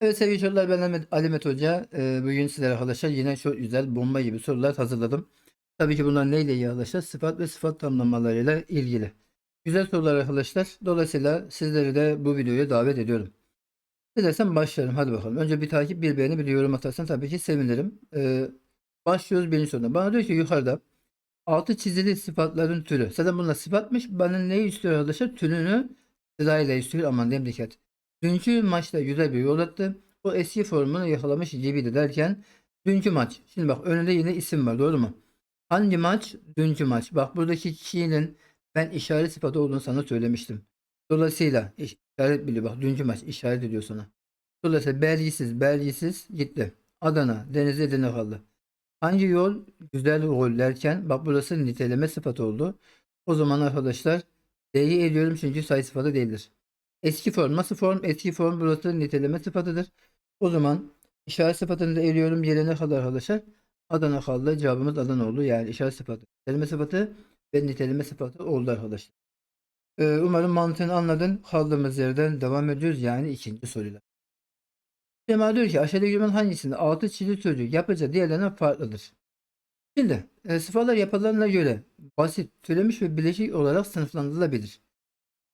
Evet sevgili çocuklar ben Ali Met Hoca. Ee, bugün sizlere arkadaşlar yine çok güzel bomba gibi sorular hazırladım. Tabii ki bunlar neyle ilgili arkadaşlar? Sıfat ve sıfat tamlamalarıyla ilgili. Güzel sorular arkadaşlar. Dolayısıyla sizleri de bu videoya davet ediyorum. Dilersen başlayalım. Hadi bakalım. Önce bir takip, bir beğeni, bir yorum atarsan tabii ki sevinirim. Ee, başlıyoruz birinci soruda. Bana diyor ki yukarıda altı çizili sıfatların türü. Zaten bunlar sıfatmış. Bana neyi istiyor arkadaşlar? Türünü sırayla istiyor. Aman diyeyim dikkat. Dünkü maçta güzel bir yol attı. O eski formunu yakalamış gibiydi derken dünkü maç. Şimdi bak önünde yine isim var doğru mu? Hangi maç? Dünkü maç. Bak buradaki kişinin ben işaret sıfatı olduğunu sana söylemiştim. Dolayısıyla iş- işaret biliyor. Bak dünkü maç işaret ediyor sana. Dolayısıyla belgisiz belgisiz gitti. Adana Denizli Edirne kaldı. Hangi yol? Güzel yol derken bak burası niteleme sıfatı oldu. O zaman arkadaşlar D'yi ediyorum çünkü sayı sıfatı değildir. Eski form. Nasıl form? Eski form burası niteleme sıfatıdır. O zaman işaret sıfatını da eliyorum yerine kadar arkadaşlar. Adana kaldı. Cevabımız Adana oldu. Yani işaret sıfatı. Niteleme sıfatı ve niteleme sıfatı oldu arkadaşlar. Ee, umarım mantığını anladın. Kaldığımız yerden devam ediyoruz. Yani ikinci soruyla. Cemal diyor ki aşağıdaki cümlenin hangisinde altı çizili sözcük yapıca diğerlerinden farklıdır? Şimdi e, sıfatlar yapılarına göre basit, türemiş ve bileşik olarak sınıflandırılabilir.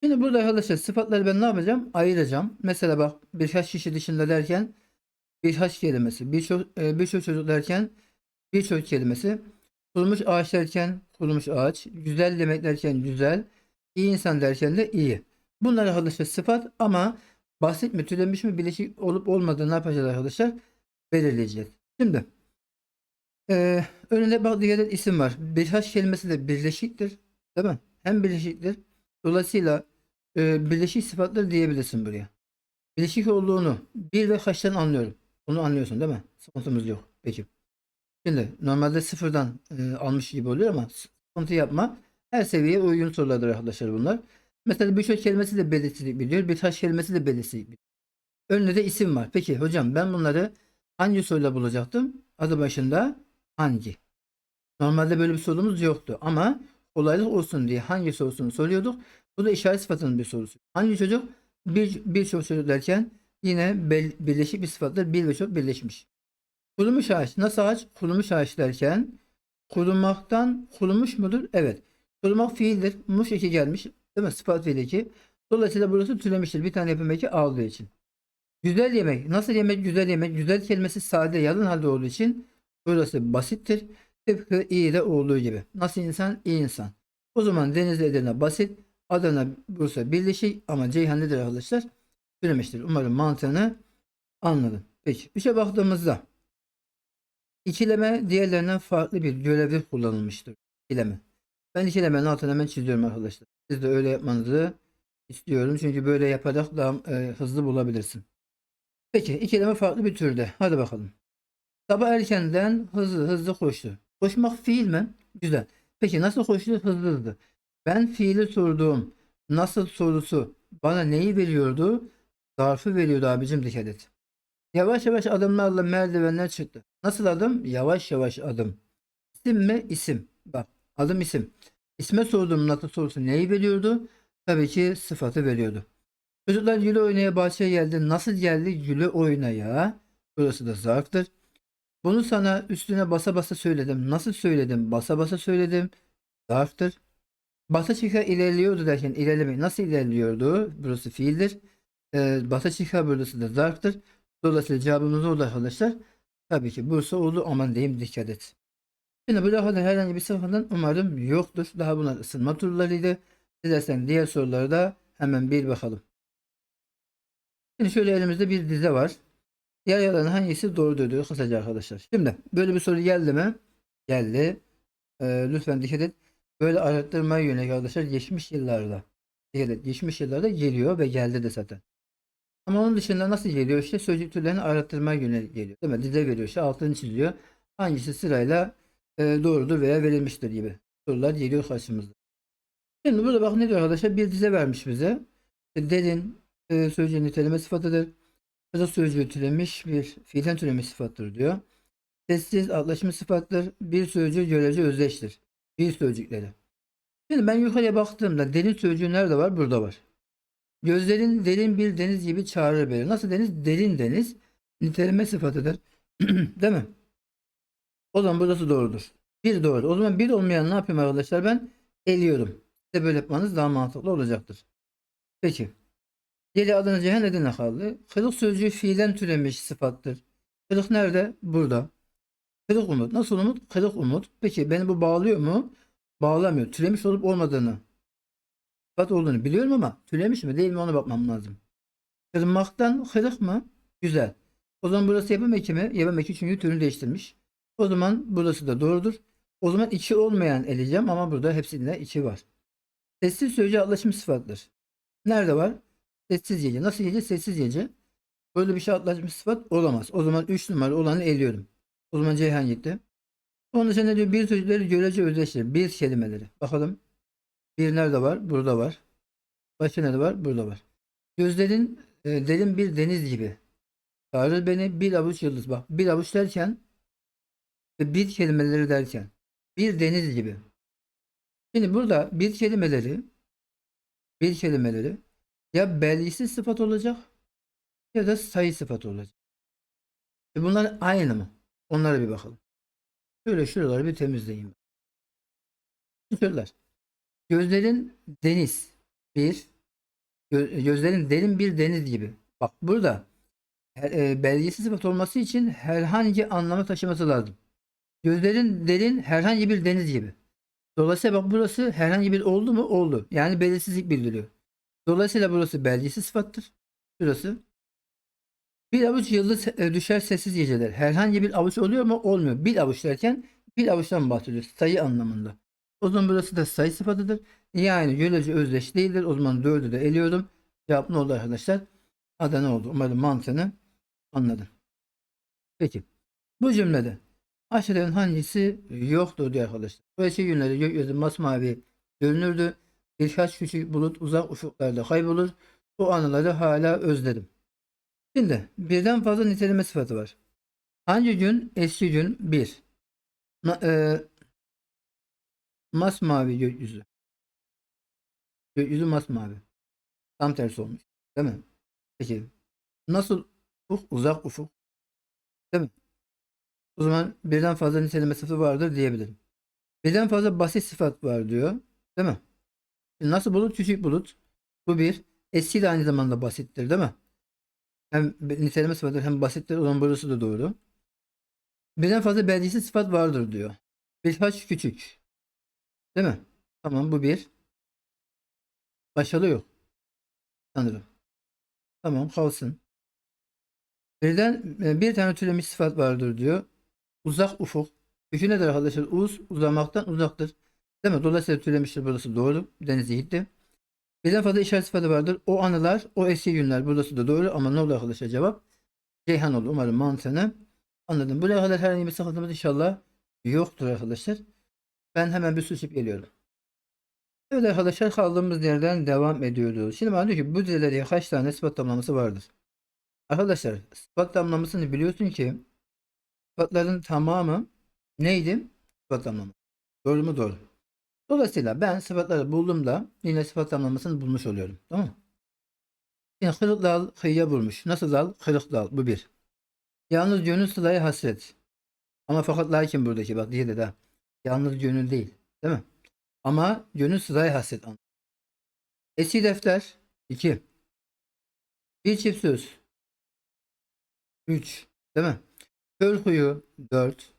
Şimdi burada arkadaşlar sıfatları ben ne yapacağım? Ayıracağım. Mesela bak birkaç kişi dışında derken birkaç kelimesi, birçok e, birçok çocuk derken birçok kelimesi, kurumuş ağaç derken kurumuş ağaç, güzel demek derken güzel, iyi insan derken de iyi. Bunlar arkadaşlar sıfat ama basit mi, türemiş mi, bileşik olup olmadığını ne yapacağız arkadaşlar? Belirleyeceğiz. Şimdi e, önünde bak dikkat isim var. Birkaç kelimesi de birleşiktir. Değil mi? Hem birleşiktir. Dolayısıyla e, birleşik sıfatlar diyebilirsin buraya. Birleşik olduğunu bir ve kaçtan anlıyorum. Bunu anlıyorsun değil mi? Sıkıntımız yok. Peki. Şimdi normalde sıfırdan e, almış gibi oluyor ama sıkıntı yapma. Her seviyeye uygun sorulardır arkadaşlar bunlar. Mesela birçok kelimesi de belirsizlik biliyor. Birkaç kelimesi de belirsizlik biliyor. Önünde de isim var. Peki hocam ben bunları hangi soruyla bulacaktım? Adı başında hangi? Normalde böyle bir sorumuz yoktu ama kolaylık olsun diye hangi sorusunu soruyorduk. Bu da işaret sıfatının bir sorusu. Hangi çocuk? Bir, birçok çocuk derken yine bel- birleşik bir sıfatlar bir ve çok birleşmiş. Kurumuş ağaç. Nasıl ağaç? Kurumuş ağaç derken kurumaktan kurumuş mudur? Evet. Kurumak fiildir. Muş eki gelmiş. Değil mi? Sıfat fiil eki. Dolayısıyla burası türemiştir. Bir tane yapım eki aldığı için. Güzel yemek. Nasıl yemek? Güzel yemek. Güzel kelimesi sade yalın halde olduğu için burası basittir. Tıpkı iyi de olduğu gibi. Nasıl insan? İyi insan. O zaman Denizli Edirne basit. Adana Bursa birleşik ama Ceyhan nedir arkadaşlar? Türemiştir. Umarım mantığını anladın. Peki. Üçe baktığımızda ikileme diğerlerinden farklı bir görevde kullanılmıştır. İkileme. Ben ikilemenin altını hemen çiziyorum arkadaşlar. Siz de öyle yapmanızı istiyorum. Çünkü böyle yaparak daha e, hızlı bulabilirsin. Peki ikileme farklı bir türde. Hadi bakalım. Sabah erkenden hızlı hızlı koştu. Koşmak fiil mi? Güzel. Peki nasıl koştu? Hızlı hızlı. Ben fiili sorduğum nasıl sorusu bana neyi veriyordu? Zarfı veriyordu abicim dikkat et. Yavaş yavaş adımlarla merdivenler çıktı. Nasıl adım? Yavaş yavaş adım. İsim mi? İsim. Bak adım isim. İsme sorduğum nasıl sorusu neyi veriyordu? Tabii ki sıfatı veriyordu. Çocuklar güle oynaya bahçeye geldi. Nasıl geldi? Güle oynaya. Burası da zarftır. Bunu sana üstüne basa basa söyledim. Nasıl söyledim? Basa basa söyledim. Zarftır. Basa çıka ilerliyordu derken ilerlemek nasıl ilerliyordu? Burası fiildir. Ee, basa çıka burası da zarftır. Dolayısıyla cevabımız oldu arkadaşlar. Tabii ki Bursa oldu aman diyeyim dikkat et. Şimdi bu lafada herhangi bir sıfatından umarım yoktur. Daha bunlar ısınma turlarıydı. Dilersen diğer sorulara da hemen bir bakalım. Şimdi şöyle elimizde bir dize var. Diğer yalan hangisi doğru diyor kısaca arkadaşlar. Şimdi böyle bir soru geldi mi? Geldi. Ee, lütfen dikkat et. Böyle araştırmaya yönelik arkadaşlar geçmiş yıllarda. Dikkat et. Geçmiş yıllarda geliyor ve geldi de zaten. Ama onun dışında nasıl geliyor? İşte sözcük türlerini araştırmaya yönelik geliyor. Değil mi? Dize veriyor. işte altını çiziyor. Hangisi sırayla e, doğrudur veya verilmiştir gibi sorular geliyor karşımızda. Şimdi burada bak ne diyor arkadaşlar? Bir dize vermiş bize. İşte derin e, sözcüğün niteleme sıfatıdır. Kısa sözcüğü türemiş bir fiilden türemiş sıfattır diyor. Sessiz atlaşma sıfattır. Bir sözcüğü görece özdeştir. Bir sözcükleri. Şimdi ben yukarıya baktığımda derin sözcüğü nerede var? Burada var. Gözlerin derin bir deniz gibi çağırır beni. Nasıl deniz? Derin deniz. Niteleme sıfatıdır. Değil mi? O zaman burası doğrudur. Bir doğru. O zaman bir olmayan ne yapayım arkadaşlar? Ben eliyorum. Size böyle yapmanız daha mantıklı olacaktır. Peki. Geri adına Ceyhan Edirne kaldı. Kırık sözcüğü fiilen türemiş sıfattır. Kırık nerede? Burada. Kırık umut. Nasıl umut? Kırık umut. Peki beni bu bağlıyor mu? Bağlamıyor. Türemiş olup olmadığını sıfat olduğunu biliyorum ama türemiş mi değil mi ona bakmam lazım. Kırmaktan kırık mı? Güzel. O zaman burası yapım eki mi? Yapım eki çünkü türünü değiştirmiş. O zaman burası da doğrudur. O zaman içi olmayan eleyeceğim ama burada hepsinde içi var. Sessiz sözcüğü atlaşım sıfattır. Nerede var? Sessiz gece. Nasıl gece? Sessiz gece. Böyle bir şey atlaşmış sıfat olamaz. O zaman 3 numara olanı eliyorum. O zaman Ceyhan gitti. Onun dışında diyor? Bir sözcükleri görece özdeştir. Bir kelimeleri. Bakalım. Bir nerede var? Burada var. Başka nerede var? Burada var. Gözlerin e, derin bir deniz gibi. Çağırır beni bir avuç yıldız. Bak bir avuç derken ve bir kelimeleri derken bir deniz gibi. Şimdi burada bir kelimeleri bir kelimeleri ya belgisiz sıfat olacak ya da sayı sıfat olacak. E bunlar aynı mı? Onlara bir bakalım. Şöyle şuraları bir temizleyeyim. Şuralar. Gözlerin deniz bir gö- gözlerin derin bir deniz gibi. Bak burada e, belgesiz sıfat olması için herhangi anlamı taşıması lazım. Gözlerin derin herhangi bir deniz gibi. Dolayısıyla bak burası herhangi bir oldu mu? Oldu. Yani belirsizlik bildiriyor. Dolayısıyla burası belgesiz sıfattır. Şurası. Bir avuç yıldız e, düşer sessiz geceler. Herhangi bir avuç oluyor mu? Olmuyor. Bir avuç derken bir avuçtan bahsediyoruz. Sayı anlamında. O zaman burası da sayı sıfatıdır. Yani görece özdeş değildir. O zaman dördü de eliyorum. Cevap ne oldu arkadaşlar? Adana oldu. Umarım mantığını anladın. Peki. Bu cümlede aşağıdan hangisi yoktur diyor arkadaşlar. Bu eski günlerde gökyüzü masmavi görünürdü. Birkaç küçük bulut uzak ufuklarda kaybolur. O anıları hala özledim. Şimdi birden fazla niteleme sıfatı var. Hangi gün? Eski gün 1. Ma, e, masmavi gökyüzü. Gökyüzü masmavi. Tam tersi olmuş. Değil mi? Peki. Nasıl ufuk? Uzak ufuk. Değil mi? O zaman birden fazla niteleme sıfatı vardır diyebilirim. Birden fazla basit sıfat var diyor. Değil mi? Nasıl bulut? Küçük bulut. Bu bir. Eski de aynı zamanda basittir değil mi? Hem niteleme sıfatı hem basittir. O zaman burası da doğru. Birden fazla belgesi sıfat vardır diyor. Birkaç küçük. Değil mi? Tamam bu bir. Başarılı yok. Sanırım. Tamam kalsın. Birden e, bir tane türemiş sıfat vardır diyor. Uzak ufuk. Üçü nedir arkadaşlar? Uz uzamaktan uzaktır. Değil mi? Dolayısıyla türemiştir burası doğru. Denize gitti. Birden fazla işaret sıfatı vardır. O anılar, o eski günler. Burası da doğru ama ne oldu arkadaşlar cevap? Ceyhan oldu. Umarım mantığını anladım. Buraya kadar herhangi bir sıkıntımız inşallah yoktur arkadaşlar. Ben hemen bir su içip geliyorum. Evet arkadaşlar kaldığımız yerden devam ediyoruz. Şimdi bana diyor ki bu dizelerde kaç tane sıfat tamlaması vardır? Arkadaşlar sıfat tamlamasını biliyorsun ki sıfatların tamamı neydi? Sıfat tamlaması. Doğru mu? Doğru. Dolayısıyla ben sıfatları bulduğumda yine sıfat tamlamasını bulmuş oluyorum. Tamam mı? Şimdi kırık dal kıyıya vurmuş. Nasıl dal? Kırık dal. Bu bir. Yalnız gönül sılaya hasret. Ama fakat lakin buradaki bak diye de daha. Yalnız gönül değil. Değil mi? Ama gönül sılaya hasret. Eski defter 2. Bir çift söz 3. Değil mi? Köl huyu 4.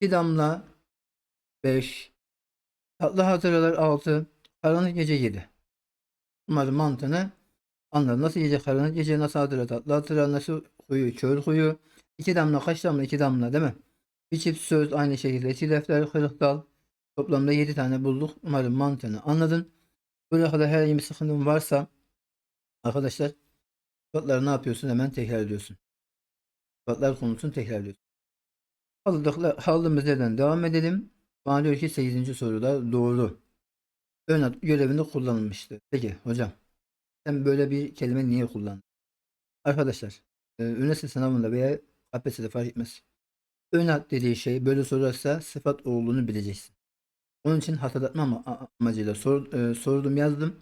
Bir damla 5. Tatlı hatıralar 6. Karanlık gece 7. Umarım mantığını anladın. Nasıl gece karanlık gece nasıl hatıra tatlı hatıra nasıl huyu çöl huyu. İki damla kaç damla iki damla değil mi? Bir çift söz aynı şekilde. İki defter kırık dal. Toplamda 7 tane bulduk. Umarım mantığını anladın. Buraya kadar herhangi bir sıkıntın varsa arkadaşlar sıfatları ne yapıyorsun hemen tekrar ediyorsun. Sıfatlar konusunu tekrar ediyorsun. Kaldığımız yerden devam edelim. Bana diyor ki 8. soruda doğru. Ön ad görevinde kullanılmıştı. Peki hocam sen böyle bir kelime niye kullandın? Arkadaşlar e, üniversite sınavında veya KPSS'de fark etmez. Ön ad dediği şey böyle sorarsa sıfat olduğunu bileceksin. Onun için hatırlatma amacıyla sor, e, sordum yazdım.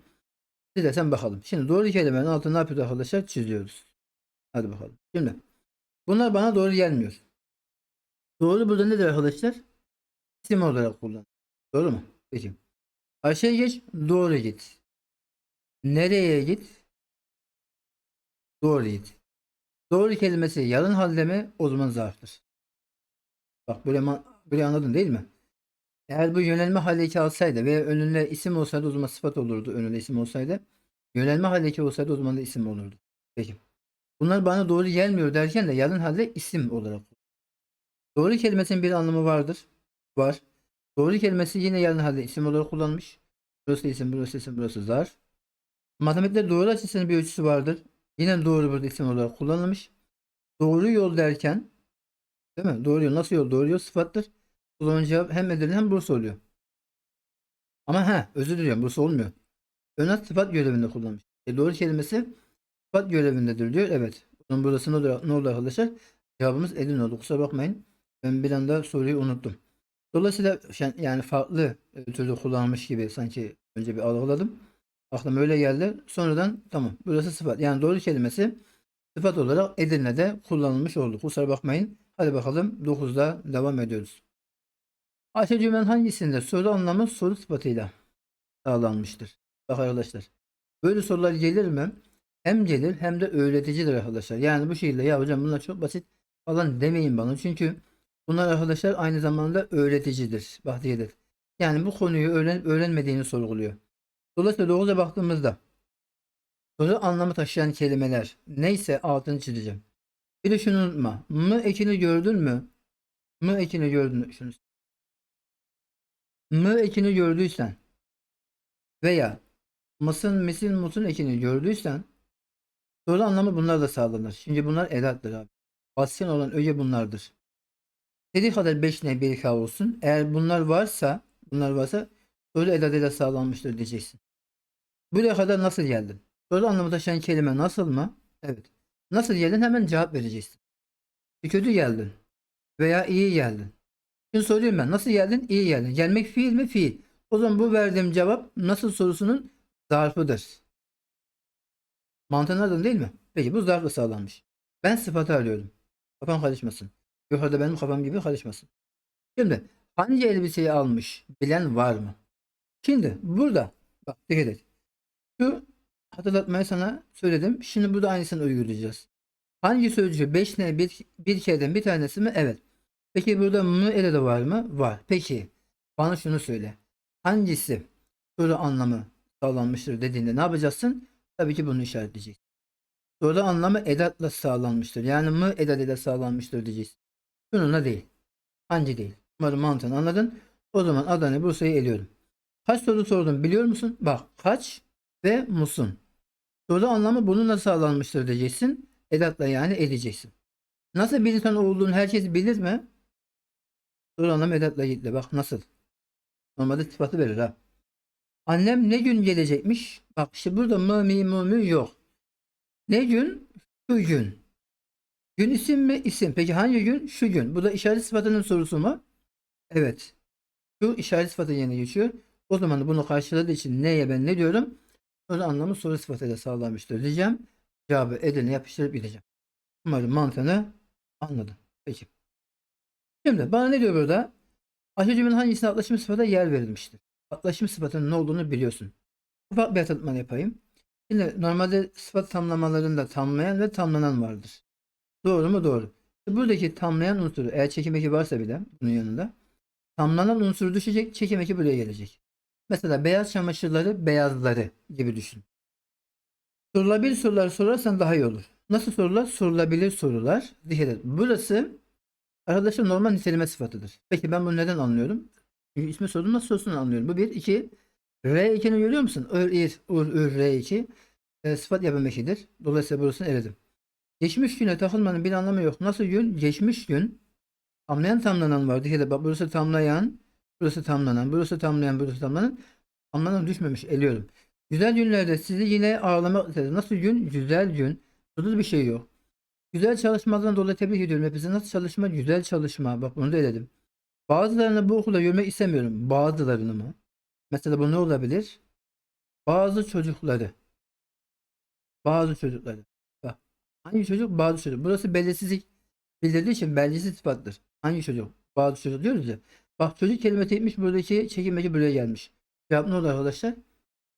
Dilersen bakalım. Şimdi doğru kelimenin altına ne yapıyoruz arkadaşlar? Çiziyoruz. Hadi bakalım. Şimdi bunlar bana doğru gelmiyor. Doğru burada nedir arkadaşlar? İsim olarak kullan. Doğru mu? Peki. Karşıya geç. Doğru git. Nereye git? Doğru git. Doğru kelimesi yarın halde mi? O zaman zarftır. Bak böyle, böyle anladın değil mi? Eğer bu yönelme halleki alsaydı ve önüne isim olsaydı o zaman sıfat olurdu. Önüne isim olsaydı. Yönelme halleki olsaydı o zaman da isim olurdu. Peki. Bunlar bana doğru gelmiyor derken de yarın halde isim olarak. Doğru kelimesinin bir anlamı vardır. Var. Doğru kelimesi yine yarın halde isim olarak kullanmış. Burası isim, burası isim, burası zar. Matematikte doğru açısının bir ölçüsü vardır. Yine doğru burada isim olarak kullanılmış. Doğru yol derken değil mi? Doğru yol. Nasıl yol? Doğru yol sıfattır. O zaman cevap hem Edirne hem Bursa oluyor. Ama ha özür diliyorum Bursa olmuyor. Önat sıfat görevinde kullanmış. E, doğru kelimesi sıfat görevindedir diyor. Evet. Bunun burası ne oldu, ne oldu arkadaşlar? Cevabımız Edirne oldu. Kusura bakmayın. Ben bir anda soruyu unuttum. Dolayısıyla yani farklı e, türlü kullanılmış gibi sanki önce bir algıladım. Aklıma öyle geldi. Sonradan tamam burası sıfat. Yani doğru kelimesi sıfat olarak Edirne'de kullanılmış oldu. Kusura bakmayın. Hadi bakalım 9'da devam ediyoruz. Aşağı cümlenin hangisinde soru anlamı soru sıfatıyla sağlanmıştır? Bak arkadaşlar. Böyle sorular gelir mi? Hem gelir hem de öğreticidir arkadaşlar. Yani bu şekilde ya hocam bunlar çok basit falan demeyin bana. Çünkü bunlar arkadaşlar aynı zamanda öğreticidir. Bak diyedir. Yani bu konuyu öğrenip öğrenmediğini sorguluyor. Dolayısıyla 9'a baktığımızda soru anlamı taşıyan kelimeler neyse altını çizeceğim. Bir de şunu unutma. Mı ekini gördün mü? Mı ekini gördün mü? Şunu. Mı ekini gördüysen veya mısın, misin, musun ekini gördüysen soru anlamı bunlar da sağlanır. Şimdi bunlar edattır abi. Basyan olan öge bunlardır. Dediği kadar 5 ne 1 k olsun. Eğer bunlar varsa bunlar varsa soru edatıyla sağlanmıştır diyeceksin. Buraya kadar nasıl geldin? Soru anlamı taşıyan kelime nasıl mı? Evet. Nasıl geldin hemen cevap vereceksin. Kötü geldin. Veya iyi geldin. Şimdi soruyorum ben. Nasıl geldin? İyi geldin. Gelmek fiil mi? Fiil. O zaman bu verdiğim cevap nasıl sorusunun zarfıdır. Mantığını anladın değil mi? Peki bu zarfla sağlanmış. Ben sıfatı arıyorum. Kafam karışmasın. Yukarıda benim kafam gibi karışmasın. Şimdi hangi elbiseyi almış bilen var mı? Şimdi burada bak dikkat et. Şu hatırlatmayı sana söyledim. Şimdi burada aynısını uygulayacağız. Hangi sözcüğü 5 ne bir, bir kereden bir tanesi mi? Evet. Peki burada mı ele de var mı? Var. Peki bana şunu söyle. Hangisi soru anlamı sağlanmıştır dediğinde ne yapacaksın? Tabii ki bunu işaretleyeceksin. Soru anlamı edatla sağlanmıştır. Yani mı edat ile sağlanmıştır diyeceksin. Bununla değil. Hangi değil. Umarım mantığını anladın. O zaman Adana Bursa'yı eliyorum. Kaç soru sordum biliyor musun? Bak kaç ve musun? Soru anlamı bununla sağlanmıştır diyeceksin. Edatla yani edeceksin. Nasıl bir insan olduğunu herkes bilir mi? Soru anlamı edatla gitle. Bak nasıl? Normalde sıfatı verir ha. Annem ne gün gelecekmiş? Bak işte burada mı mi mu yok. Ne gün? Şu gün. Gün isim mi? İsim. Peki hangi gün? Şu gün. Bu da işaret sıfatının sorusu mu? Evet. Şu işaret sıfatı yerine geçiyor. O zaman bunu karşıladığı için neye ben ne diyorum? Soru anlamı soru sıfatıyla sağlanmıştır diyeceğim. Cevabı eline yapıştırıp gideceğim. Umarım mantığını anladın. Peki. Şimdi bana ne diyor burada? Aşağı cümlenin hangisine atlaşım sıfata yer verilmiştir? Atlaşım sıfatının ne olduğunu biliyorsun. Ufak bir hatırlatma yapayım. Şimdi normalde sıfat tamlamalarında tamlayan ve tamlanan vardır. Doğru mu? Doğru. Buradaki tamlayan unsuru eğer çekim eki varsa bile bunun yanında tamlanan unsur düşecek, çekim eki buraya gelecek. Mesela beyaz çamaşırları beyazları gibi düşün. Sorulabilir sorular sorarsan daha iyi olur. Nasıl sorular? Sorulabilir sorular. Dikkat et. Burası arkadaşlar normal niteleme sıfatıdır. Peki ben bunu neden anlıyorum? Çünkü ismi sorduğum nasıl sorusunu anlıyorum. Bu bir. iki R2'ni görüyor musun? Ür, ir, ur, ür, R2. E, sıfat yapım ekidir. Dolayısıyla burasını eledim. Geçmiş güne takılmanın bir anlamı yok. Nasıl gün? Geçmiş gün. Tamlayan tamlanan var. Dikkat. Bak burası tamlayan. Burası tamlanan. Burası tamlayan. Burası tamlanan. Tamlanan düşmemiş. Eliyorum. Güzel günlerde sizi yine ağırlamak istedim. Nasıl gün? Güzel gün. Burada bir şey yok. Güzel çalışmalardan dolayı tebrik ediyorum hepinizi. Nasıl çalışma? Güzel çalışma. Bak bunu da eledim. Bazılarını bu okulda görmek istemiyorum. Bazılarını mı? Mesela bu ne olabilir? Bazı çocukları. Bazı çocukları. Hangi çocuk? Bazı çocuk. Burası belirsizlik bildirdiği için belirsiz sıfattır. Hangi çocuk? Bazı çocuk diyoruz ya. Bak çocuk kelime tekmiş buradaki çekilmeci buraya gelmiş. Cevap ne olur arkadaşlar?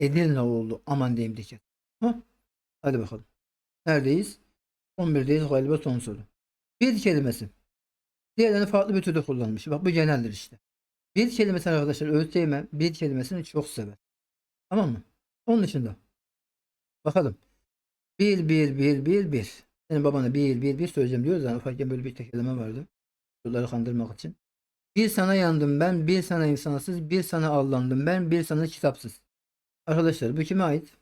Edirne oldu. Aman diyeyim dikkat. Ha? Hadi bakalım. Neredeyiz? 11'deyiz galiba son soru. Bir kelimesi. Diğerlerini farklı bir türde kullanmış. Bak bu geneldir işte. Bir kelimesi arkadaşlar ÖSYM bir kelimesini çok sever. Tamam mı? Onun dışında. Bakalım. Bir, bir, bir, bir, bir. Senin babana bir, bir, bir söyleyeceğim diyoruz. Yani ufakken böyle bir tekeleme vardı. Çocukları kandırmak için. Bir sana yandım ben, bir sana insansız, bir sana allandım ben, bir sana kitapsız. Arkadaşlar bu kime ait?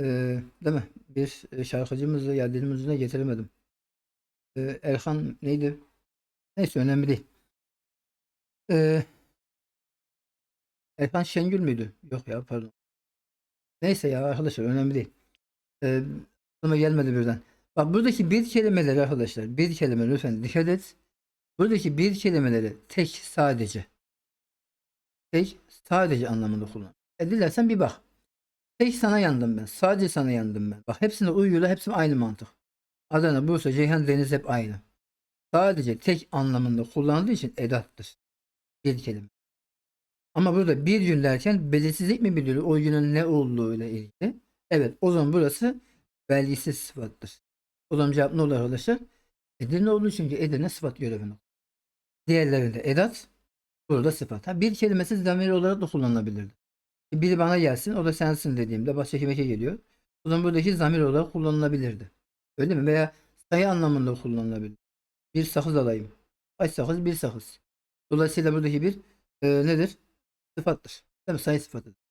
Ee, değil mi? Bir e, şarkıcımızı ya dilimin ucuna getiremedim. Ee, Erhan neydi? Neyse önemli değil. Ee, Erkan Şengül müydü? Yok ya pardon. Neyse ya arkadaşlar önemli değil. Ee, aklıma gelmedi birden. Bak buradaki bir kelimeleri arkadaşlar bir kelime lütfen dikkat et. Buradaki bir kelimeleri tek sadece tek sadece anlamında kullan. E dilersen bir bak. Tek sana yandım ben. Sadece sana yandım ben. Bak hepsinde uyuyorlar. Hepsi aynı mantık. Adana, Bursa, Ceyhan, Deniz hep aynı. Sadece tek anlamında kullandığı için edattır. Bir kelime. Ama burada bir gün derken belirsizlik mi bildiriyor? O günün ne olduğu ile ilgili. Evet o zaman burası belgisiz sıfattır. O zaman cevap ne olur arkadaşlar? Edirne olduğu için ki Edirne sıfat görevini. Diğerlerinde edat, burada sıfat. Ha, bir kelimesi zamir olarak da kullanılabilirdi. Biri bana gelsin o da sensin dediğimde başka kime geliyor. O zaman buradaki zamir olarak kullanılabilirdi. Öyle mi? Veya sayı anlamında kullanılabilir. Bir sakız alayım. Kaç sakız? Bir sakız. Dolayısıyla buradaki bir e, nedir? Sıfattır. Değil mi? Sayı sıfatıdır.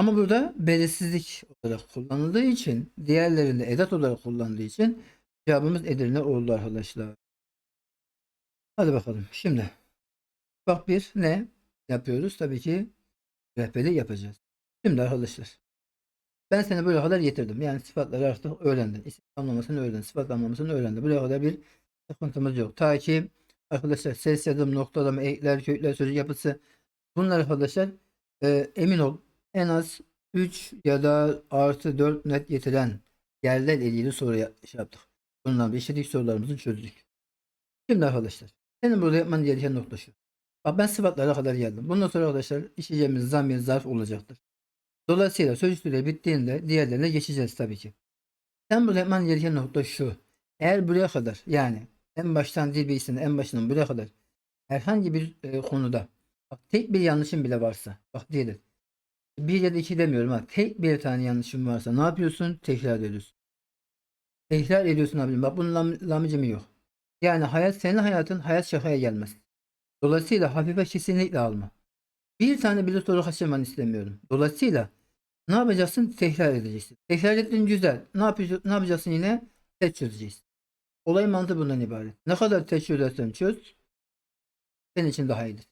Ama burada belirsizlik olarak kullanıldığı için diğerlerinde edat olarak kullandığı için cevabımız Edirne oldu arkadaşlar. Hadi bakalım. Şimdi bak bir ne yapıyoruz? Tabii ki rehberlik yapacağız. Şimdi arkadaşlar ben seni buraya kadar getirdim. Yani sıfatları artık öğrendin. İsim anlamasını öğrendin. Sıfat anlamasını öğrendin. Buraya kadar bir sıkıntımız yok. Ta ki arkadaşlar ses yazım, noktalama, ekler, kökler, sözcük yapısı bunlar arkadaşlar e, emin ol en az 3 ya da artı 4 net getiren yerler ilgili soru şey yaptık. Bundan bir işledik sorularımızı çözdük. Şimdi arkadaşlar senin burada yapman gereken nokta şu. Bak ben sıfatlara kadar geldim. Bundan sonra arkadaşlar işleyeceğimiz zamir zarf olacaktır. Dolayısıyla sözcük süre bittiğinde diğerlerine geçeceğiz tabii ki. Sen burada yapman gereken nokta şu. Eğer buraya kadar yani en baştan dil bilgisinin en başından buraya kadar herhangi bir e, konuda bak, tek bir yanlışın bile varsa bak diyelim bir ya da iki demiyorum ha tek bir tane yanlışın varsa ne yapıyorsun? Tekrar ediyorsun. Tekrar ediyorsun abicim. Bak bunun lam, lamıcımı yok. Yani hayat senin hayatın hayat şakaya gelmez. Dolayısıyla hafife kesinlikle alma. Bir tane bile soru kaçırmanı istemiyorum. Dolayısıyla ne yapacaksın? Tekrar edeceksin. Tekrar ettin güzel. Ne, yapacaksın? ne yapacaksın yine? Test çözeceksin. Olay mantığı bundan ibaret. Ne kadar test çözersen çöz, senin için daha iyidir.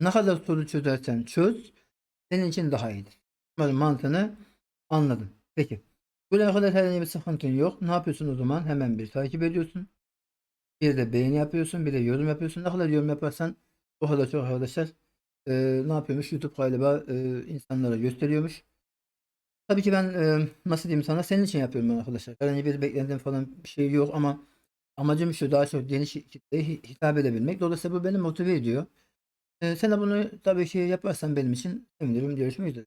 Ne kadar soru çözersen çöz, senin için daha iyidir. Umarım mantığını anladın. Peki. Buraya kadar herhangi bir sıkıntın yok. Ne yapıyorsun o zaman? Hemen bir takip ediyorsun. Bir de beğeni yapıyorsun. Bir de yorum yapıyorsun. Ne kadar yorum yaparsan o kadar çok arkadaşlar e, ne yapıyormuş? YouTube galiba e, insanlara gösteriyormuş. Tabii ki ben e, nasıl diyeyim sana senin için yapıyorum ben arkadaşlar. Herhangi bir beklentim falan bir şey yok ama amacım şu daha çok geniş kitleye hi- hitap edebilmek. Dolayısıyla bu beni motive ediyor. Sen de bunu tabii ki yaparsan benim için sevinirim. Görüşmek üzere.